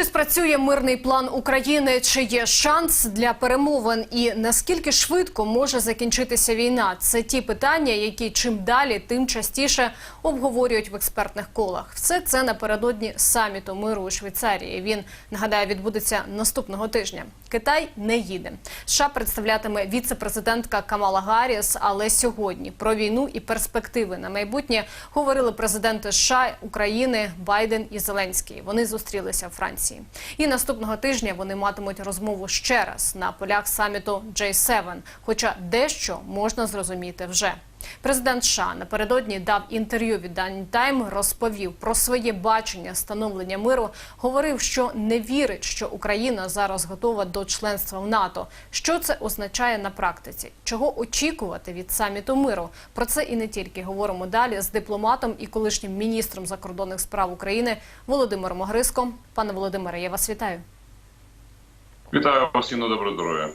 Чи спрацює мирний план України? Чи є шанс для перемовин? І наскільки швидко може закінчитися війна? Це ті питання, які чим далі, тим частіше обговорюють в експертних колах. Все це напередодні саміту миру у Швейцарії. Він нагадаю відбудеться наступного тижня. Китай не їде. США представлятиме віце-президентка Камала Гарріс, але сьогодні про війну і перспективи на майбутнє говорили президенти США, України Байден і Зеленський. Вони зустрілися в Франції. І наступного тижня вони матимуть розмову ще раз на полях саміту J7, Хоча дещо можна зрозуміти вже. Президент США напередодні дав інтерв'ю відданню Тайм, розповів про своє бачення становлення миру. Говорив, що не вірить, що Україна зараз готова до членства в НАТО. Що це означає на практиці? Чого очікувати від саміту миру? Про це і не тільки говоримо далі з дипломатом і колишнім міністром закордонних справ України Володимиром Огриском. Пане Володимире, я вас вітаю. Вітаю вас і на добре здоров'я.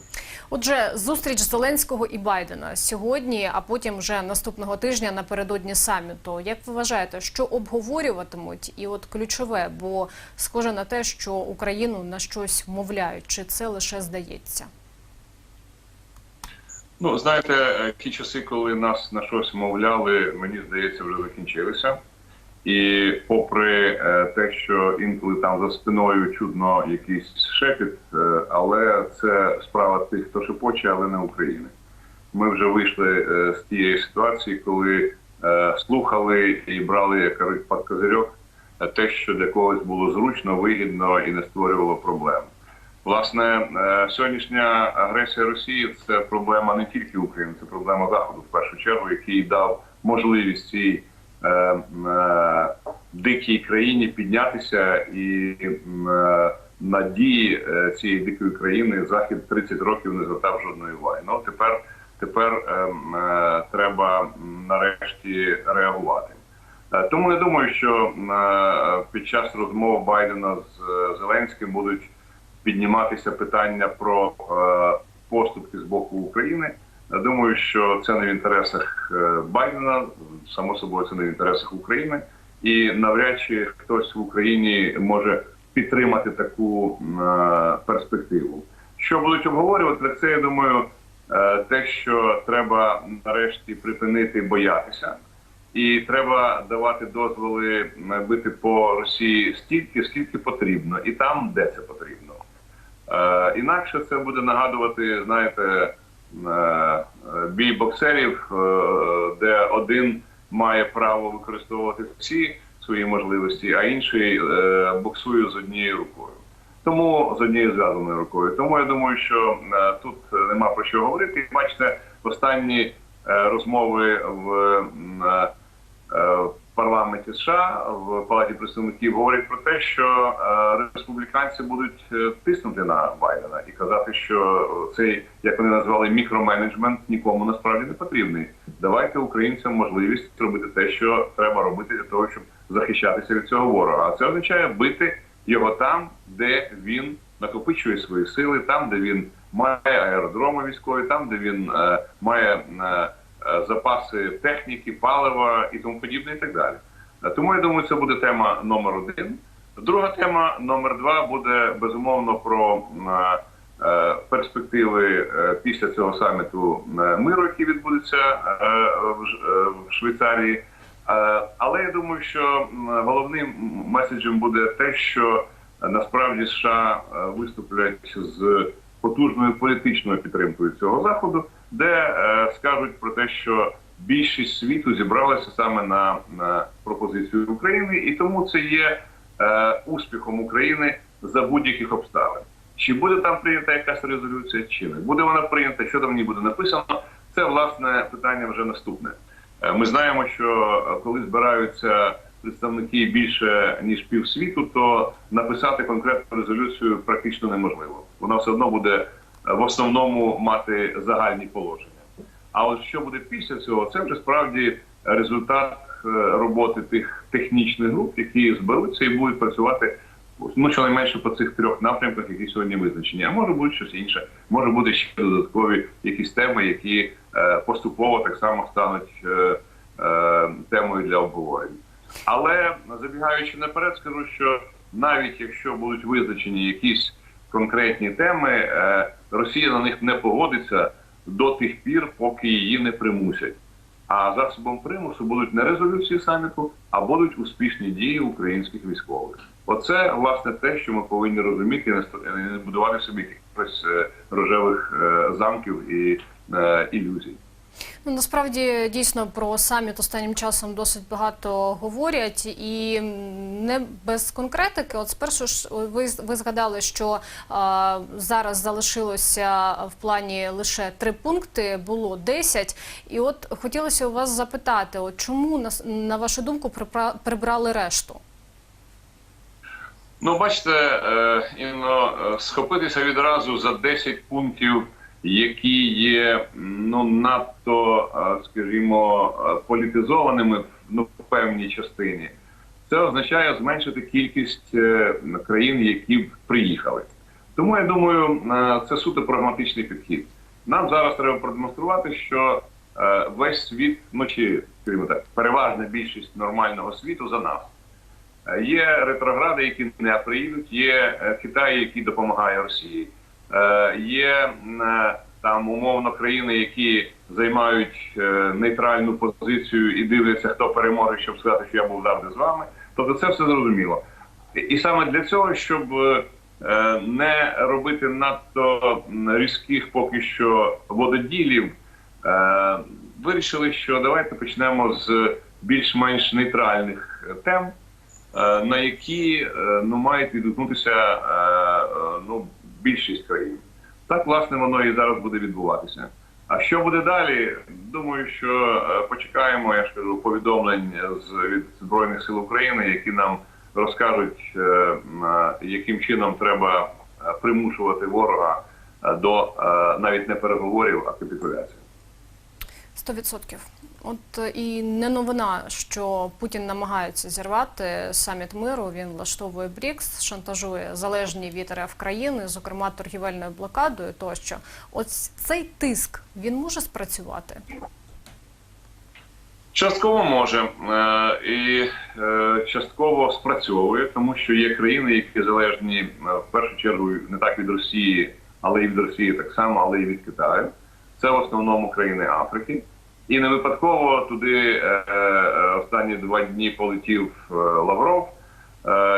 Отже, зустріч Зеленського і Байдена сьогодні, а потім вже наступного тижня напередодні саміту. Як ви вважаєте, що обговорюватимуть? І от ключове, бо схоже на те, що Україну на щось мовляють, чи це лише здається? Ну знаєте, е, ті часи, коли нас на щось мовляли, мені здається, вже закінчилися. І попри е, те, що інколи там за спиною чудно якийсь шепіт, е, але це справа тих, хто шепоче, але не України. Ми вже вийшли е, з тієї ситуації, коли слухали і брали як кажуть, під козирьок те, що для когось було зручно, вигідно і не створювало проблем. Власне, сьогоднішня агресія Росії це проблема не тільки України, це проблема Заходу в першу чергу, який дав можливість цій дикій країні піднятися і е, на дії е, цієї дикої країни Захід 30 років не звертав жодної уваги. Ну тепер тепер е, е, треба нарешті реагувати. Е, Тому я думаю, що е, під час розмов Байдена з е, Зеленським будуть підніматися питання про е, поступки з боку України. Думаю, що це не в інтересах е, Байдена, само собою, це не в інтересах України, і навряд чи хтось в Україні може підтримати таку е, перспективу. Що будуть обговорювати, це я думаю, е, те, що треба нарешті припинити боятися. І треба давати дозволи бити по Росії стільки, скільки потрібно, і там, де це потрібно. Інакше це буде нагадувати, знаєте, бій боксерів, е, де один має право використовувати всі свої можливості, а інший е, боксує з однією рукою. Тому з однією зв'язаною рукою. Тому я думаю, що е, тут нема про що говорити. Бачите, останні е, розмови е, е, в парламенті США в палаті представників говорять про те, що е, республіканці будуть е, тиснути на Байдена і казати, що цей як вони назвали мікроменеджмент нікому насправді не потрібний. Давайте українцям можливість робити те, що треба робити для того, щоб захищатися від цього ворога. А це означає бити його там, де він накопичує свої сили, там, де він має аеродроми військові, там, де він е, має е, запаси техніки, палива і тому подібне, і так далі. Е, Тому я думаю, це буде тема номер один. Друга тема номер два буде безумовно про е, е, перспективи е, після цього саміту е, миру, який відбудеться е, в е, Швейцарії. Е, Але я думаю, що головним меседжем буде те, що е, насправді США е, виступлять з потужною політичною підтримкою цього заходу, де е, скажуть про те, що більшість світу зібралася саме на, на пропозицію України, і тому це є е, успіхом України за будь-яких обставин. Чи буде там прийнята якась резолюція, чи не буде вона прийнята, що там в ній буде написано, це власне питання вже наступне. Е, Ми знаємо, що коли збираються представники більше ніж півсвіту, то написати конкретну резолюцію практично неможливо. Вона все одно буде в основному мати загальні положення. А от що буде після цього, це вже справді результат е, роботи тих технічних груп, які зберуться і будуть працювати ну щонайменше по цих трьох напрямках, які сьогодні визначені. А може бути щось інше, може бути ще додаткові якісь теми, які е, поступово так само стануть е, темою для обговорень. Але забігаючи наперед, скажу, що навіть якщо будуть визначені якісь конкретні теми, Росія на них не погодиться до тих пір, поки її не примусять. А засобом примусу будуть не резолюції саміту, а будуть успішні дії українських військових. Оце власне те, що ми повинні розуміти і не будувати собі якихось е, рожевих е, замків і е, ілюзій. Ну, насправді дійсно про саміт останнім часом досить багато говорять, і не без конкретики. От спершу ж ви, ви згадали, що а, зараз залишилося в плані лише три пункти, було 10. І от хотілося у вас запитати: от чому на, на вашу думку прибра- прибрали решту? Ну, бачите, е, Інно, е, схопитися відразу за 10 пунктів, які є ну надто, е, скажімо, е, політизованими ну, в певній частині, це означає зменшити кількість е, країн, які приїхали. Тому я думаю, це суто прагматичний підхід. Нам зараз треба продемонструвати, що весь світ, ну чи скажімо так, переважна більшість нормального світу за нас. Є ретрогради, які не приїдуть, є Китай, який допомагає Росії. Е, Є е, там умовно країни, які займають е, нейтральну позицію і дивляться, хто переможе, щоб сказати, що я був завжди з вами. Тобто це все зрозуміло. І- саме для цього, щоб не робити надто різких поки що вододілів, вирішили, що давайте почнемо з більш-менш нейтральних тем на які ну мають відгукнутися ну більшість країн. Так власне воно і зараз буде відбуватися. А що буде далі? Думаю, що е, почекаємо, я ж кажу, повідомлень з від збройних сил України, які нам розкажуть, е, е, яким чином треба примушувати ворога до навіть не переговорів, а капітуляції. Сто відсотків. От е, і не новина, що Путін намагається зірвати саміт миру. Він влаштовує БРІКС, шантажує залежні від РФ країни, зокрема торгівельною блокадою. Тощо, от цей тиск він може спрацювати. Частково може е, і е, частково спрацьовує, тому що є країни, які залежні в першу чергу не так від Росії, але і від Росії так само, але і від Китаю. Це в основному країни Африки. І не випадково туди е, е, останні два дні полетів е, Лавров,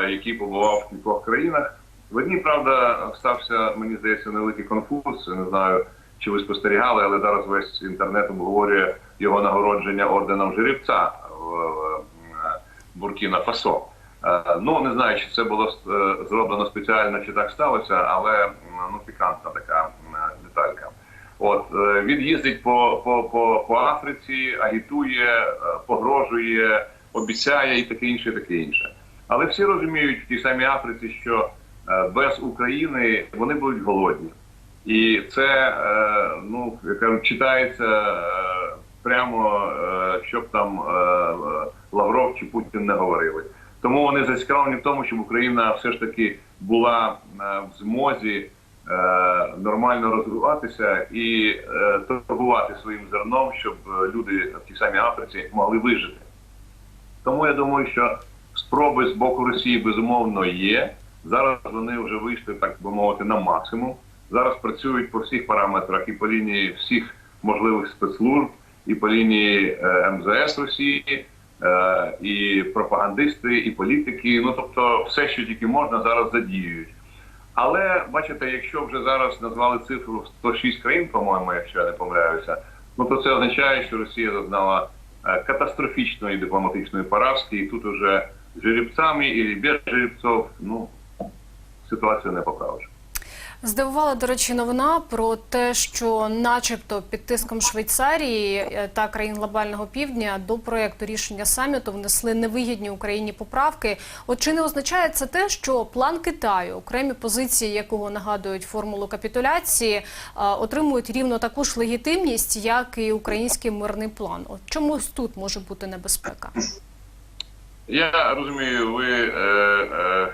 який побував в кількох країнах. В одній, правда, стався, мені здається, невеликий конфуз. Не знаю, чи ви спостерігали, але зараз весь інтернет обговорює його нагородження орденом жеребця в, Буркіна Фасо. Ну не знаю, чи це було зроблено спеціально, чи так сталося, але ну пікантна така. От е, він їздить по, по, по, по Африці, агітує, е, погрожує, обіцяє і таке інше, і таке інше. Але всі розуміють в тій самій Африці, що е, без України вони будуть голодні. І це ну кажуть, читається прямо, щоб там Лавров чи Путін не говорили. Тому вони зацікавлені в тому, щоб Україна все ж таки була в змозі нормально розвиватися і е, торгувати своїм зерном, щоб е, люди в тій самій Африці могли вижити. Тому я думаю, що спроби з боку Росії безумовно є. Зараз вони вже вийшли, так би мовити, на максимум. Зараз працюють по всіх параметрах і по лінії всіх можливих спецслужб, і по лінії е, МЗС Росії, е, і пропагандисти, і політики. Ну тобто, все, що тільки можна, зараз задіюють. Але бачите, якщо вже зараз назвали цифру в 106 країн, по-моєму, якщо я не помиляюся, ну то це означає, що Росія зазнала е, катастрофічної дипломатичної поразки, і тут уже жеребцями і без жеребців, ну ситуацію не поправиш. Здивувала, до речі, новина про те, що, начебто, під тиском Швейцарії е, та країн глобального півдня до проекту рішення саміту внесли невигідні Україні поправки. От чи не означає це те, що план Китаю, окремі позиції якого нагадують формулу капітуляції, е, отримують рівно таку ж легітимність, як і український мирний план? От чомусь тут може бути небезпека. Я розумію, ви е, е,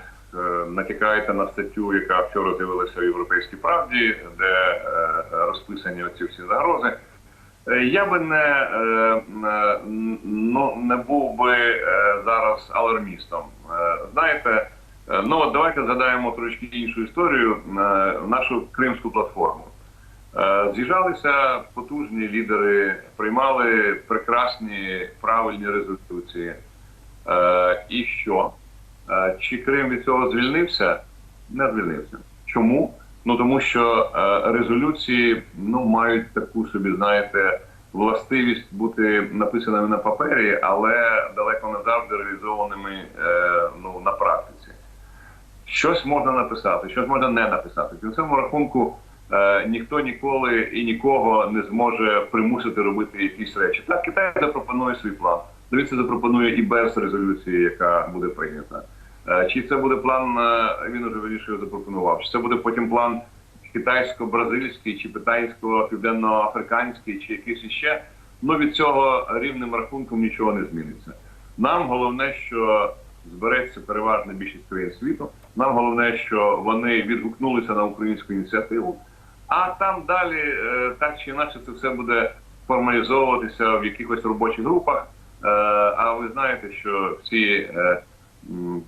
натякаєте на статтю, яка вчора з'явилася в Європейській правді, де е, розписані оці всі загрози. Е, Я би не, е, е, ну, не був би е, зараз алармістом. Е, Знаєте, Е, Ну от давайте згадаємо трошки іншу історію, е, нашу кримську платформу. Е, З'їжджалися потужні лідери, приймали прекрасні правильні резолюції. Е, І що? Чи Крим від цього звільнився? Не звільнився. Чому? Ну тому що резолюції ну мають таку собі, знаєте, властивість бути написаними на папері, але далеко не завжди реалізованими е, ну на практиці. Щось можна написати, щось можна не написати. В кінцевому рахунку е, ніхто ніколи і нікого не зможе примусити робити якісь речі. Так, Китай запропонує свій план. Дивіться, запропонує і без резолюції, яка буде прийнята. Е, Чи це буде план, е, він уже вирішив запропонував. Чи це буде потім план китайсько-бразильський, чи китайсько-південноафриканський, чи якийсь іще. Ну від цього рівним рахунком нічого не зміниться. Нам головне, що збереться переважна більшість країн світу. Нам головне, що вони відгукнулися на українську ініціативу. А там далі, е, так чи інакше, це все буде формалізовуватися в якихось робочих групах. А ви знаєте, що всі,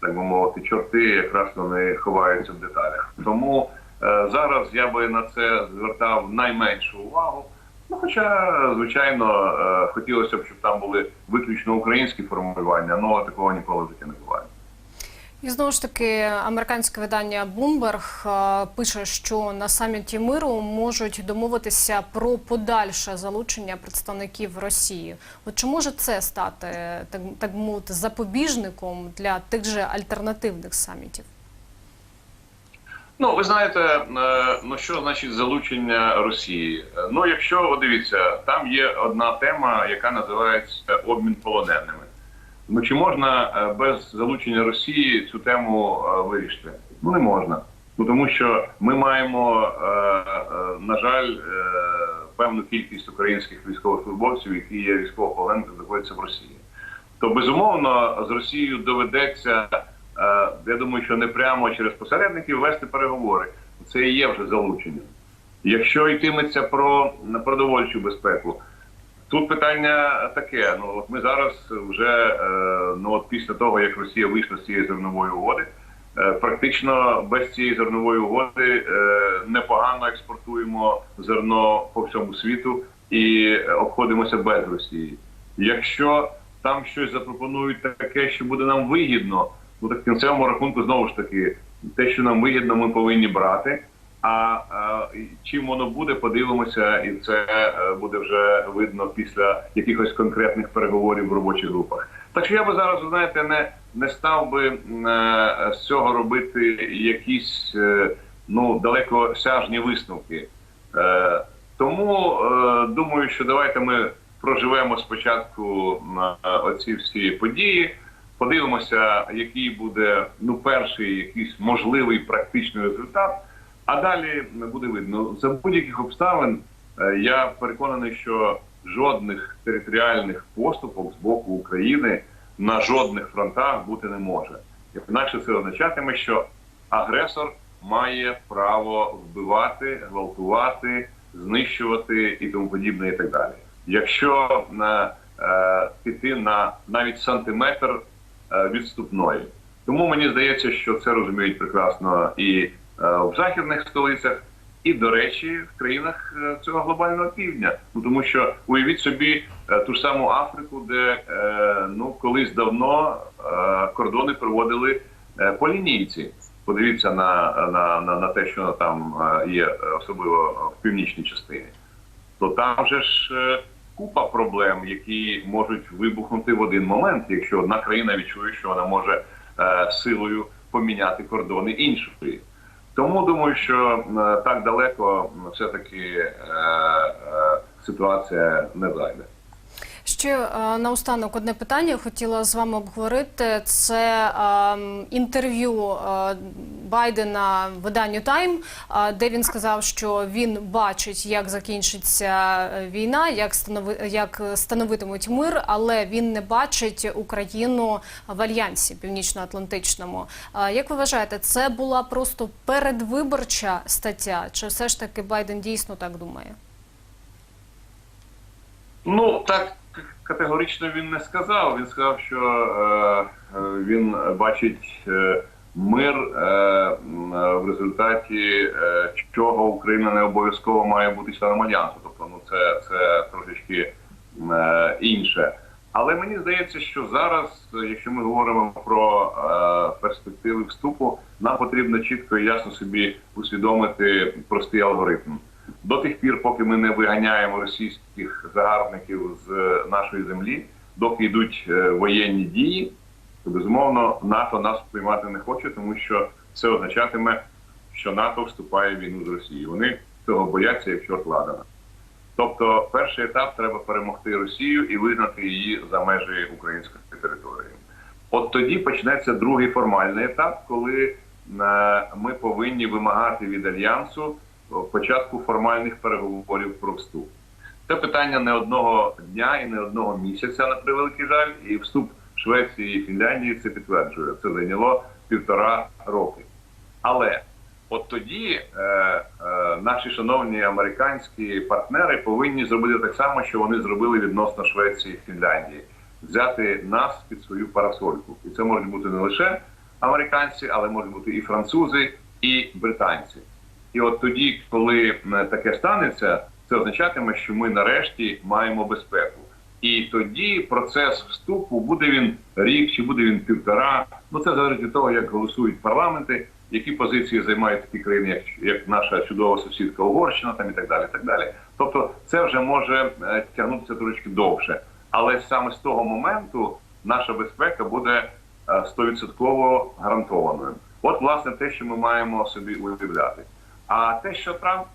так би мовити, чорти якраз вони ховаються в деталях. Тому е, зараз я би на це звертав найменшу увагу. Ну, хоча, звичайно, е, хотілося б, щоб там були виключно українські формулювання, але такого ніколи в не буває. І знову ж таки, американське видання Bloomberg е, пише, що на саміті миру можуть домовитися про подальше залучення представників Росії. От чи може це стати так, так мовити запобіжником для тих же альтернативних самітів? Ну, ви знаєте, е, ну що значить залучення Росії? Ну, якщо дивіться, там є одна тема, яка називається обмін полоненими. Ну чи можна е, без залучення Росії цю тему е, вирішити? Ну не можна. Ну тому що ми маємо, е, на жаль, певну кількість українських військовослужбовців, які є військовополоненими, знаходяться в Росії. То безумовно з Росією доведеться. Я думаю, що не прямо через посередників вести переговори. Це і є вже залучення. Якщо йтиметься про продовольчу безпеку, тут питання таке: ну от ми зараз вже е, ну от після того, як Росія вийшла з цієї зернової угоди, е, практично без цієї зернової угоди е, непогано експортуємо зерно по всьому світу і обходимося без Росії. Якщо там щось запропонують таке, що буде нам вигідно, ну так кінцевому рахунку знову ж таки, те, що нам вигідно, ми повинні брати. А, а чим воно буде, подивимося, і це е, буде вже видно після якихось конкретних переговорів в робочих групах. Так що я би зараз, знаєте, не, не став би е, з цього робити якісь е, ну далекосяжні висновки. Е, тому е, думаю, що давайте ми проживемо спочатку на оці всі події. Подивимося, який буде ну перший якийсь можливий практичний результат. А далі буде видно за будь-яких обставин. е, Я переконаний, що жодних територіальних поступок з боку України на жодних фронтах бути не може. Інакше це означатиме, що агресор має право вбивати, гвалтувати, знищувати і тому подібне, і так далі. Якщо на е, піти на навіть сантиметр е, відступної, тому мені здається, що це розуміють прекрасно і е, в західних столицях, і до речі, в країнах е, цього глобального півдня. Ну тому що уявіть собі е, ту саму Африку, де е, ну колись давно е, кордони проводили е, полінійці. Подивіться на, на, на, на те, що там е, є, е, особливо в північній частині. То там же ж е, купа проблем, які можуть вибухнути в один момент, якщо одна країна відчує, що вона може е, силою поміняти кордони іншої. Тому думаю, що е, так далеко все-таки е, е, ситуація не зайде. Ще е, наостанок одне питання хотіла з вами обговорити. Це е, інтерв'ю е, Байдена виданню Тайм, е, де він сказав, що він бачить, як закінчиться війна, як станови, як становитимуть мир, але він не бачить Україну в альянсі північно-атлантичному. Як ви вважаєте, це була просто передвиборча стаття, чи все ж таки Байден дійсно так думає? Ну так категорично він не сказав. Він сказав, що е, е, він бачить е, мир, е, е, в результаті е, чого Україна не обов'язково має бути членом альянсу. Тобто, ну це, це трошечки е, інше. Але мені здається, що зараз, якщо ми говоримо про е, перспективи вступу, нам потрібно чітко і ясно собі усвідомити простий алгоритм. До тих пір, поки ми не виганяємо російських загарбників з е, нашої землі, доки йдуть е, воєнні дії, то безумовно НАТО нас приймати не хоче, тому що це означатиме, що НАТО вступає в війну з Росією. Вони цього бояться як чорт. Тобто, перший етап треба перемогти Росію і вигнати її за межі української території. От тоді почнеться другий формальний етап, коли е, ми повинні вимагати від альянсу початку формальних переговорів про вступ. Це питання не одного дня і не одного місяця, на превеликий жаль, і вступ Швеції і Фінляндії це підтверджує. Це зайняло півтора роки. Але от тоді е, е, наші шановні американські партнери повинні зробити так само, що вони зробили відносно Швеції і Фінляндії, взяти нас під свою парасольку. І це можуть бути не лише американці, але можуть бути і французи, і британці. І от тоді, коли таке станеться, це означатиме, що ми нарешті маємо безпеку. І тоді процес вступу буде він рік чи буде він півтора. Ну це залежить від того, як голосують парламенти, які позиції займають такі країни, як, як наша чудова сусідка Угорщина, там і так далі. Так далі. Тобто, це вже може е, тягнутися трошки довше. Але саме з того моменту наша безпека буде е, стовідсотково гарантованою. От, власне, те, що ми маємо собі уявляти. А те, що Трамп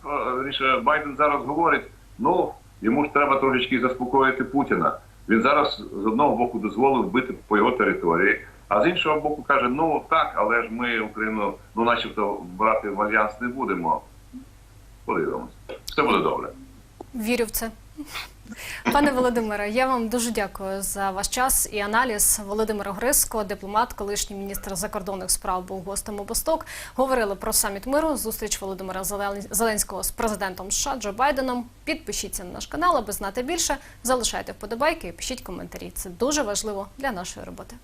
е, Байден зараз говорить, ну йому ж треба трошечки заспокоїти Путіна. Він зараз з одного боку дозволив бити по його території, а з іншого боку каже: ну так, але ж ми Україну, ну начебто, брати в альянс не будемо. Подивимось, все буде добре. Вірю в це. Пане Володимире, я вам дуже дякую за ваш час і аналіз. Володимир Гриско, дипломат, колишній міністр закордонних справ, був гостем у Восток. Говорили про саміт миру, зустріч Володимира Зелен- Зеленського з президентом США Джо Байденом. Підпишіться на наш канал, аби знати більше. Залишайте вподобайки і пишіть коментарі. Це дуже важливо для нашої роботи.